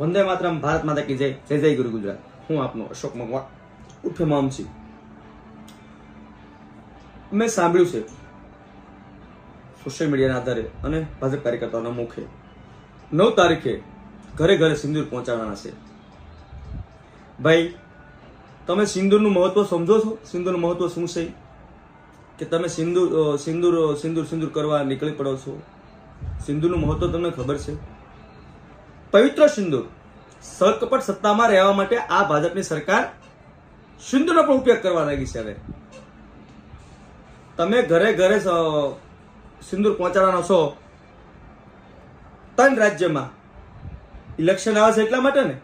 વંદે માતરમ, ભારત માતા કી જય. જય જય ગુરુ ગુજરાત. હું આપનો અશોક મગવા ઉર્ફે મામસી મેં સાંભળ્યું છે સોશિયલ મીડિયાના આધારે અને ભાજપ કાર્યકર્તાઓના મુખે. નવ તારીખે ઘરે ઘરે સિંદૂર પહોંચાડવાના છે. ભાઈ, તમે સિંદૂરનું મહત્વ સમજો છો? સિંદૂરનું મહત્વ શું છે? કે તમે સિંદૂર સિંદૂર સિંદૂર સિંદૂર કરવા નીકળી પડો છો? સિંદૂરનું મહત્વ તમને ખબર છે? પવિત્ર સિંધુ સરકપટ સત્તામાં રહેવા માટે આ ભાજપની સરકાર સિંદૂરનો પણ ઉપયોગ કરવા લાગી છે હવે. તમે ઘરે ઘરે સિંદૂર પહોંચાડવાનો છો, ત્રણ રાજ્યમાં. ઇલેક્શન આવે છે એટલા માટે ને?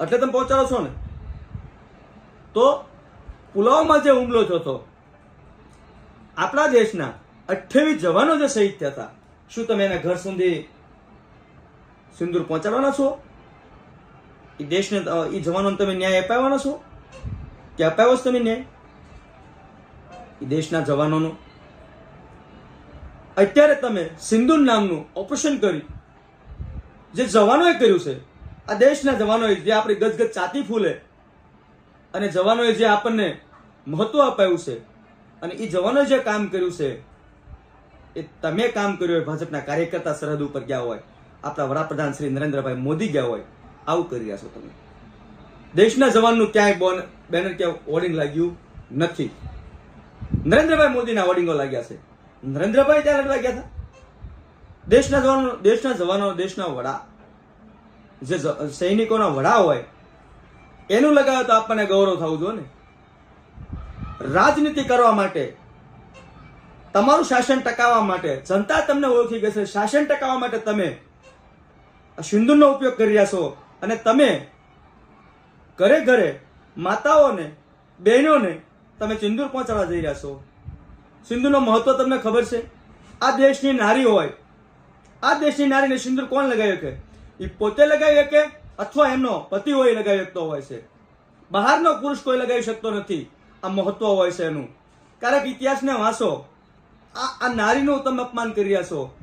એટલે તમે પહોંચાડો છો ને? તો પુલાવમાં જે હુમલો થયો આપણા દેશના અઠ્યાવીસ જવાનો જે શહીદ થયા હતા, શું તમે એના ઘર સુધી સિંદૂર પહોંચાડવાના છો? એ દેશને એ જવાનોને તમે ન્યાય અપાવવાના છો? કે અપાવ્યો છે તમે ન્યાય? એ દેશના જવાનોનો. અત્યારે તમે સિંદૂર નામનું ઓપરેશન કરી, જે જવાનોએ કર્યું છે, આ દેશના જવાનોએ જે આપણી ગદગદ ચાતી ફૂલે, અને જવાનોએ જે આપણને મહત્વ અપાયું છે, અને એ જવાનોએ જે કામ કર્યું છે, એ તમે કામ કર્યું હોય, ભાજપના કાર્યકર્તા સરહદ ઉપર ગયા હોય આપણા વડાપ્રધાન શ્રી નરેન્દ્રભાઈ મોદી ગયા હોય, આવું કરી રહ્યા છો તમે. દેશના જવાનનું ક્યાંય બોન, બેનર ક્યાંય હોર્ડિંગ લાગ્યું નથી. નરેન્દ્રભાઈ મોદીના હોર્ડિંગો લાગ્યા છે. નરેન્દ્રભાઈ ત્યાં લડવા ગયા હતા. દેશના જવાનો દેશના જવાનો, દેશના વડા. જે સૈનિકોના વડા હોય, એનું લગાવે તો આપણને ગૌરવ થવું જોઈએ ને. રાજનીતિ કરવા માટે, તમારું શાસન ટકાવવા માટે, જનતા તમને ઓળખી ગઈ છે. શાસન ટકાવવા માટે તમે સિંદૂરનો ઉપયોગ કરી રહ્યા છો. અને તમે ઘરે ઘરે માતાઓને, બહેનોને તમે સિંદૂર પહોંચાડવા જઈ રહ્યા છો. સિંદૂરનો મહત્વ તમને ખબર છે? આ દેશની નારી હોય, આ દેશની નારીને સિંદૂર કોણ લગાવી શકે એ પોતે લગાવી શકે અથવા એમનો પતિ હોય લગાવી શકતો હોય છે. બહારનો પુરુષ કોઈ લગાવી શકતો નથી. આ મહત્વ હોય છે એનું. કારણ કે ઇતિહાસને વાંચો. આ આ નારીનું તમે અપમાન કરી રહ્યા છો.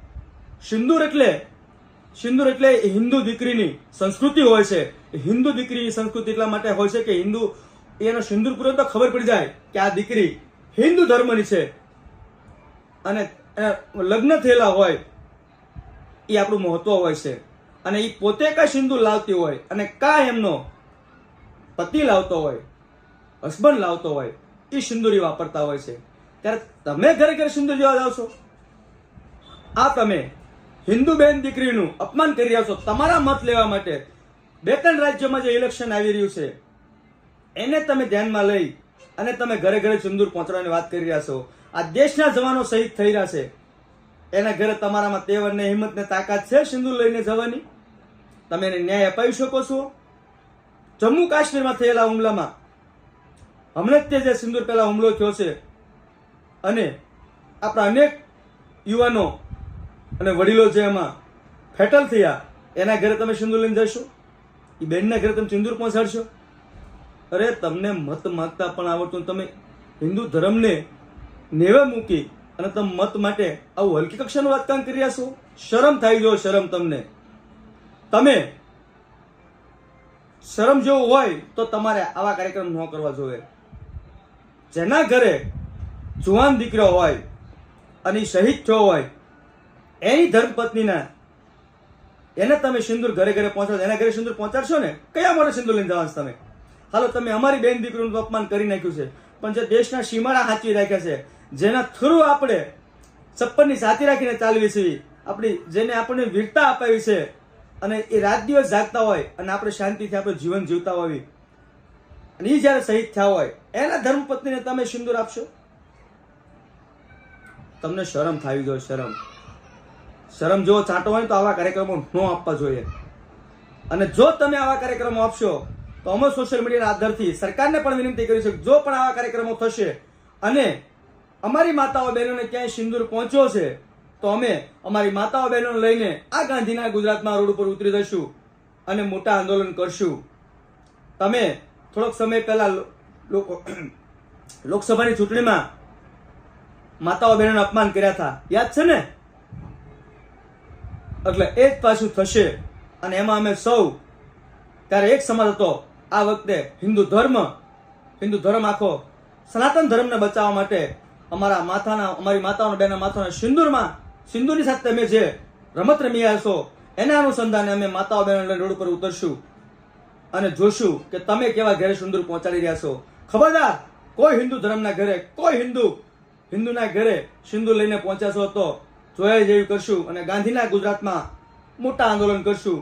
સિંદૂર એટલે સિંદૂર એટલે હિન્દુ દીકરીની સંસ્કૃતિ હોય છે. હિન્દુ દીકરીની સંસ્કૃતિ એટલા માટે હોય છે કે હિન્દુ, એનો સિંદૂર પૂરો તો ખબર પડી જાય કે આ દીકરી હિન્દુ ધર્મની છે. અને લગ્ન થયેલા હોય, એ આપણું મહત્વ હોય છે. અને એ પોતે કા સિંદૂર લાવતી હોય અને કા એમનો પતિ લાવતો હોય હસબન્ડ લાવતો હોય એ સિંદૂરી વાપરતા હોય છે. ત્યારે તમે ઘરે ઘરે સિંદૂર જોવા જાવ છો? આ તમે હિન્દુ બેન દીકરીનું અપમાન કરી રહ્યા છો તમારા મત લેવા માટે બે ત્રણ રાજ્યોમાં જે ઇલેક્શન આવી રહ્યું છે, એને તમે ધ્યાનમાં લઈ અને તમે ઘરે ઘરે સિંદૂર પહોંચવાની વાત કરી રહ્યા છો. આ દેશના જવાનો શહીદ થઈ રહ્યા છે. એના ઘરે તમારામાં તેવર ને હિંમત ને તાકાત છે સિંદૂર લઈને જવાની? તમે એને ન્યાય અપાવી શકો છો? જમ્મુ કાશ્મીરમાં થયેલા હુમલામાં હમણાં જ તે જે સિંદૂર પહેલા હુમલો થયો છે અને આપણા અનેક યુવાનો અને વડીલો જે એમાં ફેટલ થયા, એના ઘરે તમે સિંદૂર લઈને જશો? એ બેનના ઘરે તમે સિંદૂર પહોંચાડશો અરે, તમને મત માગતા પણ આવડતું તમે હિન્દુ ધર્મને નેવે મૂકી અને તમે મત માટે આવું હલકી કક્ષાનું રાજકારણ કરી રહ્યા છો? શરમ થાય જો શરમ તમને. તમે શરમ જેવું હોય તો તમારે આવા કાર્યક્રમ ન કરવા જોઈએ. જેના ઘરે જુવાન દીકરો હોય અને શહીદ થયો હોય એની ધર્મપત્નીના એને તમે સિંદૂર ઘરે ઘરે પહોંચાડો, એના ઘરે સિંદૂર પહોંચાડશો ને? કયા મોડે સિંદૂર લઈને જવાનું તમે? હાલો, તમે અમારી બેન દીકરીનું અપમાન કરી નાખ્યું છે, પણ જે દેશના સીમાડા હાચવી રાખ્યા છે, જેના થ્રુ આપણે છપ્પનની સાથી રાખીને ચાલવી છે આપણી, જેને આપણને વીરતા અપાવી છે, અને એ દિવસ જાગતા હોય, અને આપણે શાંતિથી આપણું જીવન જીવતા હોવી અને એ જ્યારે શહીદ થયા હોય, એના ધર્મપત્નીને તમે સિંદૂર આપશો? તમને શરમ થાવી જોઈએ શરમ. શરમ જો ચાટો હોય તો આવા કાર્યક્રમો ન આપવા જોઈએ. અને જો તમે આવા કાર્યક્રમો આપશો, તો અમે સોશિયલ મીડિયાના આધારથી સરકારને પણ વિનંતી કરી છે જો પણ આવા કાર્યક્રમો થશે અને અમારી માતાઓ બહેનોને ક્યાંય સિંદૂર પહોંચ્યો છે, તો અમે અમારી માતાઓ બહેનોને લઈને આ ગાંધીના ગુજરાતમાં રોડ ઉપર ઉતરી જશું અને મોટા આંદોલન કરશું. તમે થોડોક સમય પહેલા લોકો, લોકસભાની ચૂંટણીમાં માતાઓ બહેનોને અપમાન કર્યા હતા. યાદ છે ને? એટલે એ જ પાછું થશે. અને એમાં અમે સૌ, ત્યારે એક સમાજ હતો, આ વખતે હિન્દુ ધર્મ હિન્દુ ધર્મ આખો સનાતન ધર્મને બચાવવા માટે અમારા માથાના, અમારી માતાઓના બેના માથાના સિંદૂરમાં સિંદૂરની સાથે અમે જે રમત રમી છો, એના અનુસંધાને અમે માતાઓ બહેનો રોડ પર ઉતરશું અને જોશું કે તમે કેવા ઘરે સિંદૂર પહોંચાડી રહ્યા છો. ખબરદાર, કોઈ હિન્દુ ધર્મના ઘરે, કોઈ હિન્દુ, હિન્દુના ઘરે સિંદૂર લઈને પહોંચ્યા છો તો જોયા જેવી કરશું અને ગાંધીના ગુજરાતમાં મોટા આંદોલન કરશું.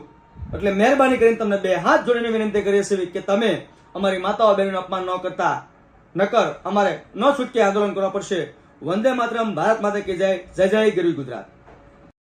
એટલે મહેરબાની કરીને તમને બે હાથ જોડીને વિનંતી કરીએ છીએ કે તમે અમારી માતાઓ બહેનોનું અપમાન ન કરતા. નકર અમારે ન છૂટકે આંદોલન કરવા પડશે. વંદે માતરમ, ભારત માતા કે જય જય જય ગરવી ગુજરાત.